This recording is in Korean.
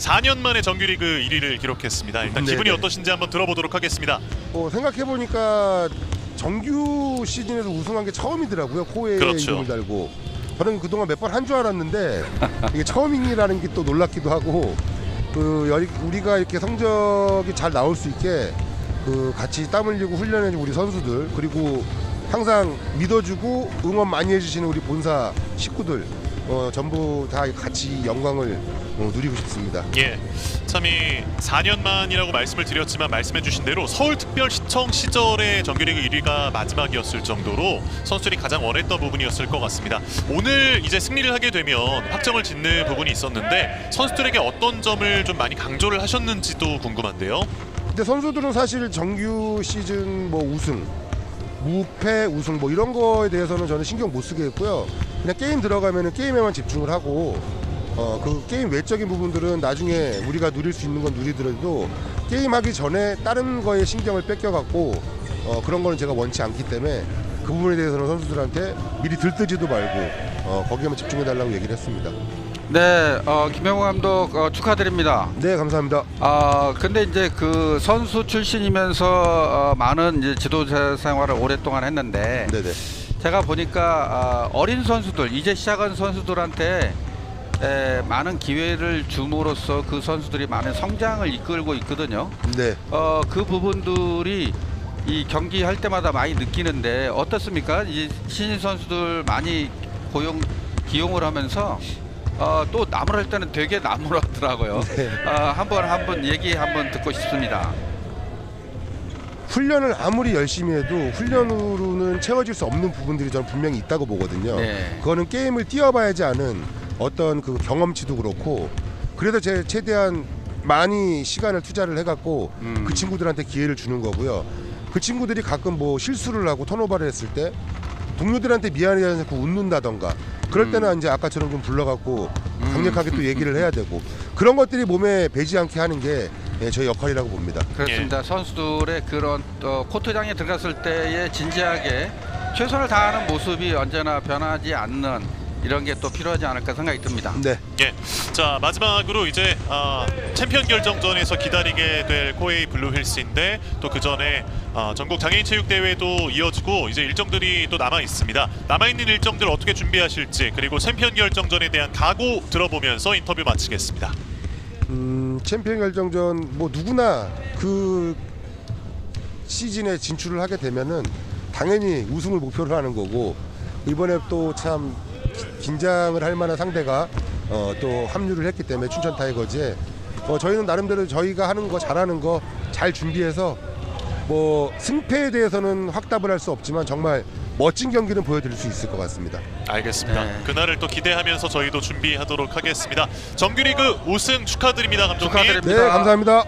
4년 만에 정규리그 1위를 기록했습니다. 일단 기분이 네네. 어떠신지 한번 들어보도록 하겠습니다. 뭐 생각해 보니까 정규 시즌에서 우승한 게 처음이더라고요. 코에 그렇죠. 이름을 달고. 저는 그동안 몇 번 한 줄 알았는데 이게 처음이라는 게 또 놀랍기도 하고 그 여리- 우리가 이렇게 성적이 잘 나올 수 있게 그 같이 땀 흘리고 훈련해준 우리 선수들 그리고 항상 믿어주고 응원 많이 해주시는 우리 본사 식구들 어, 전부 다 같이 영광을 어, 누리고 싶습니다. 예, 참 이 4년 만이라고 말씀을 드렸지만 말씀해주신 대로 서울특별시청 시절의 정규리그 1위가 마지막이었을 정도로 선수들이 가장 원했던 부분이었을 것 같습니다. 오늘 이제 승리를 하게 되면 확정을 짓는 부분이 있었는데 선수들에게 어떤 점을 좀 많이 강조를 하셨는지도 궁금한데요. 근데 선수들은 사실 정규 시즌 뭐 우승, 무패 우승 뭐 이런 거에 대해서는 저는 신경 못 쓰게 했고요. 그냥 게임 들어가면은 게임에만 집중을 하고 어 그 게임 외적인 부분들은 나중에 우리가 누릴 수 있는 건 누리더라도 게임 하기 전에 다른 거에 신경을 뺏겨 갖고 어 그런 거는 제가 원치 않기 때문에 그 부분에 대해서는 선수들한테 미리 들뜨지도 말고 어 거기에만 집중해 달라고 얘기를 했습니다. 네, 어, 김영호 감독 어, 축하드립니다. 네, 감사합니다. 아 근데 이제 그 선수 출신이면서 어, 많은 이제 지도자 생활을 오랫동안 했는데 네, 네. 제가 보니까 아, 어린 선수들 이제 시작한 선수들한테 에, 많은 기회를 줌으로써 그 선수들이 많은 성장을 이끌고 있거든요. 네. 어, 그 부분들이 이 경기 할 때마다 많이 느끼는데 어떻습니까? 이 신인 선수들 많이 고용 기용을 하면서 어, 또 나무랄 때는 되게 나무라더라고요. 네. 어, 한번 한 번 얘기 한번 듣고 싶습니다. 훈련을 아무리 열심히 해도 훈련으로는 채워질 수 없는 부분들이 저는 분명히 있다고 보거든요. 네. 그거는 게임을 뛰어봐야지 아는 어떤 그 경험치도 그렇고 그래서 제 최대한 많이 시간을 투자를 해갖고 음. 그 친구들한테 기회를 주는 거고요. 그 친구들이 가끔 뭐 실수를 하고 턴오버를 했을 때 동료들한테 미안해서 자꾸 웃는다던가 그럴 음. 때는 이제 아까처럼 좀 불러갖고 강력하게 또 얘기를 해야 되고 그런 것들이 몸에 배지 않게 하는 게 예, 저희 역할이라고 봅니다. 그렇습니다. 선수들의 그런 어, 코트장에 들어갔을 때에 진지하게 최선을 다하는 모습이 언제나 변하지 않는 이런 게 또 필요하지 않을까 생각이 듭니다. 네. 예, 자 마지막으로 이제 아, 챔피언 결정전에서 기다리게 될 코웨이 블루힐스인데 또 그 전에 아, 전국 장애인 체육 대회도 이어지고 이제 일정들이 또 남아 있습니다. 남아 있는 일정들 어떻게 준비하실지 그리고 챔피언 결정전에 대한 각오 들어보면서 인터뷰 마치겠습니다. 음, 챔피언 결정전 뭐 누구나 그 시즌에 진출을 하게 되면은 당연히 우승을 목표로 하는 거고 이번에 또 참 긴장을 할 만한 상대가 어, 또 합류를 했기 때문에 춘천 타이거즈에 어, 저희는 나름대로 저희가 하는 거 잘하는 거 잘 준비해서 뭐 승패에 대해서는 확답을 할 수 없지만 정말 멋진 경기는 보여드릴 수 있을 것 같습니다. 알겠습니다. 네. 그날을 또 기대하면서 저희도 준비하도록 하겠습니다. 정규리그 우승 축하드립니다, 감독님. 축하드립니다. 네, 감사합니다.